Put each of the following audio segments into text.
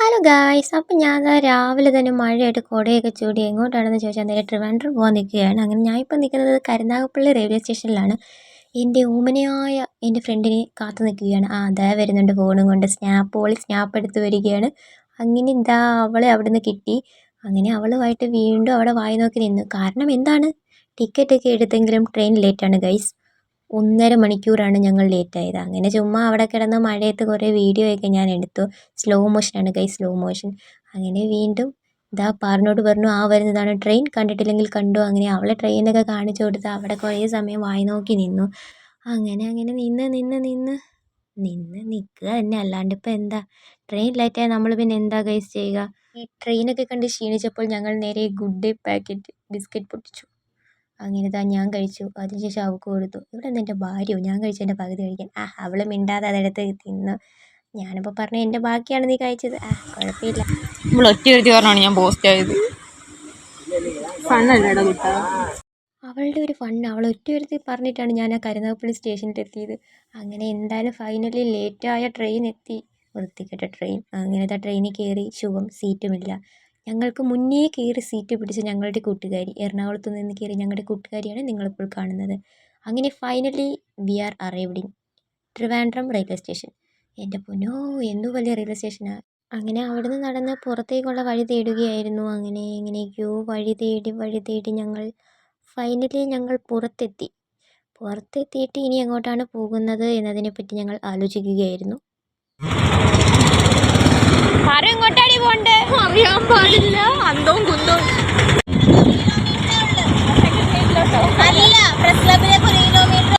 Hello guys അപ്പം ഞാൻ രാവിലെ തന്നെ മഴയായിട്ട് കുടയൊക്കെ ചൂടി എങ്ങോട്ടാണെന്ന് ചോദിച്ചാൽ നേരെ ട്രിവാൻഡ്രം പോകാൻ നിൽക്കുകയാണ്. അങ്ങനെ ഞാൻ ഇപ്പം നിൽക്കുന്നത് കരുനാഗപ്പള്ളി റെയിൽവേ സ്റ്റേഷനിലാണ്. എന്റെ ഊമനയായ എന്റെ ഫ്രണ്ടിനെ കാത്തു നിൽക്കുകയാണ്. ആ അതാ വരുന്നുണ്ട് ഫോണും കൊണ്ട്. സ്നാപ്പ് ഓളി സ്നാപ്പ് എടുത്ത് വരികയാണ്. അങ്ങനെ ഇതാ അവളെ അവിടെ നിന്ന് കിട്ടി. അങ്ങനെ അവളുമായിട്ട് വീണ്ടും അവിടെ വായി നോക്കി നിന്നു. കാരണം എന്താണ്? ടിക്കറ്റൊക്കെ എടുത്തെങ്കിലും ട്രെയിൻ ലേറ്റാണ് ഗൈസ് ഒന്നര മണിക്കൂറാണ് ഞങ്ങൾ ലേറ്റ് ആയത് അങ്ങനെ ചുമ്മാ അവിടെ കിടന്ന് മഴയത്ത് കുറേ വീഡിയോ ഒക്കെ ഞാൻ എടുത്തു. സ്ലോ മോഷനാണ് കൈ സ്ലോ മോഷൻ അങ്ങനെ വീണ്ടും ഇതാ പാറിനോട് പറഞ്ഞു ആ വരുന്നതാണ് ട്രെയിൻ കണ്ടിട്ടില്ലെങ്കിൽ കണ്ടു? അങ്ങനെ അവളെ ട്രെയിനൊക്കെ കാണിച്ചു കൊടുത്ത് അവിടെ കുറേ സമയം വായി നോക്കി നിന്നു. അങ്ങനെ അങ്ങനെ നിന്ന് നിന്ന് നിന്ന് നിന്ന് നിൽക്കുക തന്നെ. അല്ലാണ്ട് ഇപ്പം എന്താ? ട്രെയിൻ ലേറ്റായാൽ നമ്മൾ പിന്നെ എന്താ ഗൈസ് ചെയ്യുക? ഈ ട്രെയിനൊക്കെ കണ്ട് ക്ഷീണിച്ചപ്പോൾ ഞങ്ങൾ നേരെ ഗുഡ് ഡേ പാക്കറ്റ് ബിസ്ക്കറ്റ് പൊട്ടിച്ചു. അങ്ങനെ ഇതാ ഞാൻ കഴിച്ചു അതിനുശേഷം അവൾക്ക് കൊടുത്തു. ഇവിടെ നിന്ന് എന്റെ ഭാര്യയോ ഞാൻ കഴിച്ചതിന്റെ പകുതി കഴിക്കാൻ. ആ അവൾ മിണ്ടാതെ അതെടുത്ത് തിന്നു. ഞാനിപ്പോൾ പറഞ്ഞു എന്റെ ബാക്കിയാണ് നീ കഴിച്ചത്. ആ കുഴപ്പമില്ല. നമ്മൾ ഒറ്റ എഴുതി പറഞ്ഞാണ് ഞാൻ പോസ്റ്റ് ആയത്. ഫണ്ണല്ലേടാ കുട്ട? അവളുടെ ഒരു ഫണ്ട് അവൾ ഒറ്റ ഒരുത്തി പറഞ്ഞിട്ടാണ് ഞാൻ ആ കരുനാഗപ്പള്ളി സ്റ്റേഷനിൽ എത്തിയത്. അങ്ങനെ എന്തായാലും ഫൈനലി ലേറ്റായ ട്രെയിൻ എത്തി. വൃത്തികെട്ട ട്രെയിൻ അങ്ങനത്തെ ട്രെയിനിൽ കയറി ശുഭം സീറ്റുമില്ല ഞങ്ങൾക്ക് മുന്നേ കയറി സീറ്റ് പിടിച്ച ഞങ്ങളുടെ കൂട്ടുകാരി എറണാകുളത്ത് നിന്ന് കയറി ഞങ്ങളുടെ കൂട്ടുകാരിയാണ് നിങ്ങളിപ്പോൾ കാണുന്നത്. അങ്ങനെ ഫൈനലി വി ആർ അറൈവ്ഡിങ് ട്രിവാൻഡ്രം റെയിൽവേ സ്റ്റേഷൻ എന്റെ പൊന്നോ എന്തോ വലിയ റെയിൽവേ സ്റ്റേഷനാണ് അങ്ങനെ അവിടുന്ന് നടന്ന് പുറത്തേക്കുള്ള വഴി തേടുകയായിരുന്നു. അങ്ങനെ എങ്ങനെയൊക്കെയോ വഴി തേടി വഴി തേടി ഞങ്ങൾ ഫൈനലി ഞങ്ങൾ പുറത്തെത്തി. പുറത്തെത്തിയിട്ട് ഇനി എങ്ങോട്ടാണ് പോകുന്നത് എന്നതിനെപ്പറ്റി ഞങ്ങൾ ആലോചിക്കുകയായിരുന്നു. ആരും എങ്ങോട്ടാടി പോണ്ടേ? അറിയാൻ പാടില്ല. അന്തവും കുന്തവും. അല്ല പ്രസ് ക്ലബിലേക്ക് ഒരു കിലോമീറ്റർ.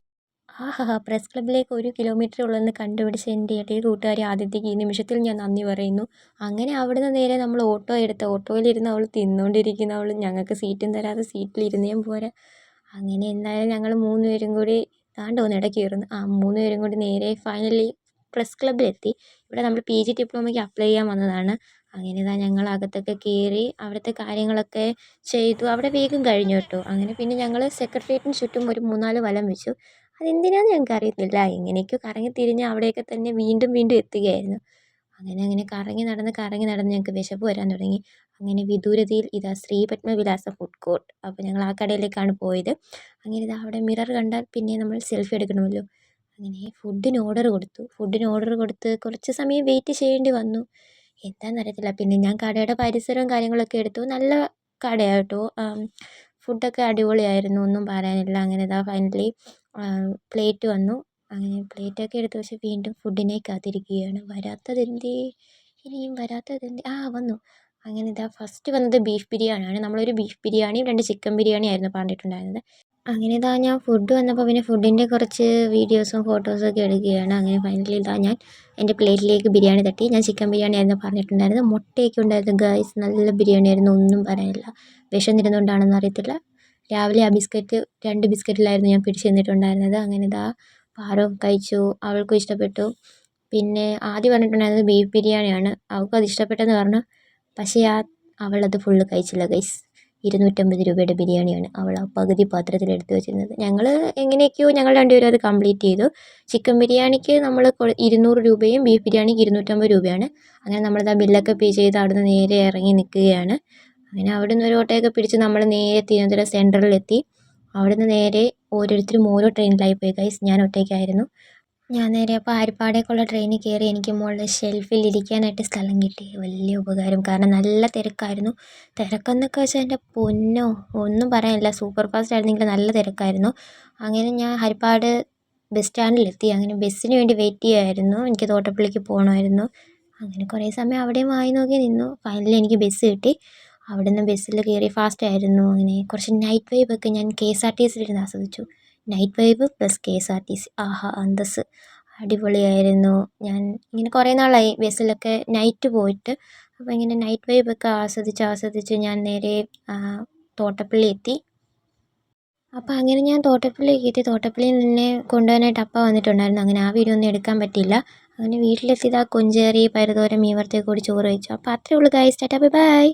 ആഹാ പ്രസ് ക്ലബിലേക്ക് ഒരു കിലോമീറ്റർ ഉള്ളതെന്ന് കണ്ടുപിടിച്ച എന്റെ ഇടയിൽ കൂട്ടുകാരി ആദ്യത്തേക്ക് ഈ നിമിഷത്തിൽ ഞാൻ നന്ദി പറയുന്നു. അങ്ങനെ അവിടുന്ന് നേരെ നമ്മൾ ഓട്ടോ എടുത്ത് ഓട്ടോയിലിരുന്ന് അവൾ തിന്നുകൊണ്ടിരിക്കുന്ന അവൾ ഞങ്ങൾക്ക് സീറ്റും തരാതെ സീറ്റിലിരുന്നേം പോരാ. അങ്ങനെ എന്തായാലും ഞങ്ങൾ മൂന്ന് പേരും കൂടി താണ്ട് വന്ന് ഇടയ്ക്ക് കയറുന്നു. ആ മൂന്ന് പേരും കൂടി നേരെ ഫൈനലി പ്രസ് ക്ലബ്ബിലെത്തി. ഇവിടെ നമ്മൾ പി ജി ഡിപ്ലോമയ്ക്ക് അപ്ലൈ ചെയ്യാൻ വന്നതാണ്. അങ്ങനെ ഇതാ ഞങ്ങൾ അകത്തൊക്കെ കയറി അവിടുത്തെ കാര്യങ്ങളൊക്കെ ചെയ്തു. അവിടെ വേഗം കഴിഞ്ഞു കേട്ടോ. അങ്ങനെ പിന്നെ ഞങ്ങൾ സെക്രട്ടേറിയറ്റിന് ചുറ്റും ഒരു മൂന്നാൽ വലം വെച്ചു. അതെന്തിനാന്ന് ഞങ്ങൾക്ക് അറിയത്തില്ല. എങ്ങനെയൊക്കെയോ കറങ്ങി തിരിഞ്ഞ് അവിടെയൊക്കെ തന്നെ വീണ്ടും വീണ്ടും എത്തുകയായിരുന്നു. അങ്ങനെ അങ്ങനെ കറങ്ങി നടന്ന് കറങ്ങി നടന്ന് ഞങ്ങൾക്ക് വിശപ്പ് വരാൻ തുടങ്ങി. അങ്ങനെ വിദൂരതയിൽ ഇതാ ശ്രീപത്മവിലാസ ഫുഡ് കോർട്ട് അപ്പോൾ ഞങ്ങൾ ആ കടയിലേക്കാണ് പോയത്. അങ്ങനെ ഇതാ അവിടെ മിറർ കണ്ടാൽ പിന്നെ നമ്മൾ സെൽഫി എടുക്കണമല്ലോ. അങ്ങനെ ഫുഡിന് ഓർഡർ കൊടുത്തു. ഫുഡിന് ഓർഡർ കൊടുത്ത് കുറച്ച് സമയം വെയിറ്റ് ചെയ്യേണ്ടി വന്നു. എന്താണെന്നറിയത്തില്ല പിന്നെ ഞാൻ കടയുടെ പരിസരവും കാര്യങ്ങളൊക്കെ എടുത്തു. നല്ല കടയാണ് കേട്ടോ. ഫുഡൊക്കെ അടിപൊളിയായിരുന്നു. ഒന്നും പറയാനില്ല. അങ്ങനെ ഇതാ ഫൈനലി പ്ലേറ്റ് വന്നു. അങ്ങനെ പ്ലേറ്റൊക്കെ എടുത്ത്. വെച്ച് വീണ്ടും ഫുഡിനെ കാത്തിരിക്കുകയാണ്. വരാത്തതെന്തേ ഇനിയും വരാത്തതെന്തേ ആ വന്നു. അങ്ങനെ ഇതാ ഫസ്റ്റ് വന്നത് ബീഫ് ബിരിയാണിയാണ്. നമ്മളൊരു ബീഫ് ബിരിയാണിയും രണ്ട് ചിക്കൻ ബിരിയാണി ആയിരുന്നു പറഞ്ഞിട്ടുണ്ടായിരുന്നത്. അങ്ങനെ ഇതാ ഞാൻ ഫുഡ് വന്നപ്പോൾ പിന്നെ ഫുഡിന്റെ കുറച്ച് വീഡിയോസും ഫോട്ടോസും ഒക്കെ എടുക്കുകയാണ്. അങ്ങനെ ഫൈനലി ഇതാ ഞാൻ എന്റെ പ്ലേറ്റിലേക്ക് ബിരിയാണി തട്ടി. ഞാൻ ചിക്കൻ ബിരിയാണി ആയിരുന്നു പറഞ്ഞിട്ടുണ്ടായിരുന്നു മുട്ടയൊക്കെ ഉണ്ടായിരുന്നു. ഗൈസ് നല്ല ബിരിയാണി ആയിരുന്നു. ഒന്നും പറയാനില്ല. വിശന്നിരുന്നുകൊണ്ടാണെന്ന് അറിയത്തില്ല. രാവിലെ ആ ബിസ്ക്കറ്റ് രണ്ട് ബിസ്ക്കറ്റിലായിരുന്നു ഞാൻ പിടിച്ച് നിന്നിട്ടുണ്ടായിരുന്നത് അങ്ങനെ ഇതാ പാറോ കഴിച്ചു. അവൾക്കും ഇഷ്ടപ്പെട്ടു. പിന്നെ ആദ്യം പറഞ്ഞിട്ടുണ്ടായിരുന്നത് ബീഫ് ബിരിയാണിയാണ്. അവൾക്കും അത് ഇഷ്ടപ്പെട്ടെന്ന് പറഞ്ഞു. പക്ഷേ ആ അവളത് ഫുള്ള് കഴിച്ചില്ല ഗൈസ് ഇരുന്നൂറ്റമ്പത് രൂപയുടെ ബിരിയാണിയാണ് അവൾ ആ പകുതി പാത്രത്തിൽ എടുത്തു വെച്ചിരുന്നത്. ഞങ്ങൾ എങ്ങനെയൊക്കെയോ ഞങ്ങൾ രണ്ടുപേരും അത് കംപ്ലീറ്റ് ചെയ്തു. ചിക്കൻ ബിരിയാണിക്ക് നമ്മൾ ഇരുന്നൂറ് രൂപയും ബീഫ് ബിരിയാണിക്ക് ഇരുന്നൂറ്റമ്പത് രൂപയാണ്. അങ്ങനെ നമ്മൾ ആ ബില്ലൊക്കെ പേ ചെയ്ത് അവിടുന്ന് നേരെ ഇറങ്ങി നിൽക്കുകയാണ് അങ്ങനെ അവിടെ നിന്ന് ഒരു ഓട്ടോയൊക്കെ പിടിച്ച് നമ്മൾ നേരെ തിരുവനന്തപുരം സെൻട്രലിലെത്തി അവിടെ നിന്ന് നേരെ ഓരോരുത്തരും ഓരോ ട്രെയിനിലായി പോയി. ഗൈസ് ഞാൻ ഒറ്റയ്ക്കായിരുന്നു. ഞാൻ നേരെ അപ്പോൾ ആരിപ്പാടേക്കുള്ള ട്രെയിനിൽ കയറി എനിക്ക് മുകളിൽ ഷെൽഫിൽ ഇരിക്കാനായിട്ട് സ്ഥലം കിട്ടി. വലിയ ഉപകാരം. കാരണം നല്ല തിരക്കായിരുന്നു. തിരക്കെന്നൊക്കെ വെച്ചാൽ എന്റെ പൊന്നോ ഒന്നും പറയാനില്ല. സൂപ്പർ ഫാസ്റ്റ് ആയിരുന്നെങ്കിൽ നല്ല തിരക്കായിരുന്നു. അങ്ങനെ ഞാൻ ഹരിപ്പാട് ബസ് സ്റ്റാൻഡിലെത്തി അങ്ങനെ ബസ്സിന് വേണ്ടി വെയിറ്റ് ചെയ്യുമായിരുന്നു എനിക്ക് തോട്ടപ്പള്ളിക്ക് പോകണമായിരുന്നു അങ്ങനെ കുറേ സമയം അവിടെയും വായി നോക്കി നിന്നു. ഫൈനലി എനിക്ക് ബസ് കിട്ടി. അവിടെ നിന്ന് ബസ്സിൽ കയറി ഫാസ്റ്റ് ആയിരുന്നു. അങ്ങനെ കുറച്ച് നൈറ്റ് വൈബ് ഒക്കെ ഞാൻ കെ എസ് ആർ ടി സിയിലിരുന്ന് ആസ്വദിച്ചു. Night vibe plus K S R T C ആഹാ അന്തസ് അടിപൊളിയായിരുന്നു. ഞാൻ ഇങ്ങനെ കുറേ നാളായി ബസ്സിലൊക്കെ നൈറ്റ് പോയിട്ട്. അപ്പോൾ ഇങ്ങനെ നൈറ്റ് വൈബൊക്കെ ആസ്വദിച്ച് ആസ്വദിച്ച് ഞാൻ നേരെ തോട്ടപ്പള്ളി എത്തി. അപ്പോൾ അങ്ങനെ ഞാൻ തോട്ടപ്പള്ളിക്ക് എത്തി തോട്ടപ്പള്ളിയിൽ നിന്നെ കൊണ്ടുപോകാനായിട്ട് അപ്പ വന്നിട്ടുണ്ടായിരുന്നു. അങ്ങനെ ആ വീഡിയോ ഒന്നും എടുക്കാൻ പറ്റില്ല അങ്ങനെ വീട്ടിലെത്തിയത് ആ കൊഞ്ചേറി പരുതോരം മീൻ വറുത്തേ കൂടി ചോറ് വെച്ചു അപ്പോൾ അത്രേ ഉള്ളൂ ഗൈസ് ടാറ്റാ ബൈ ബൈ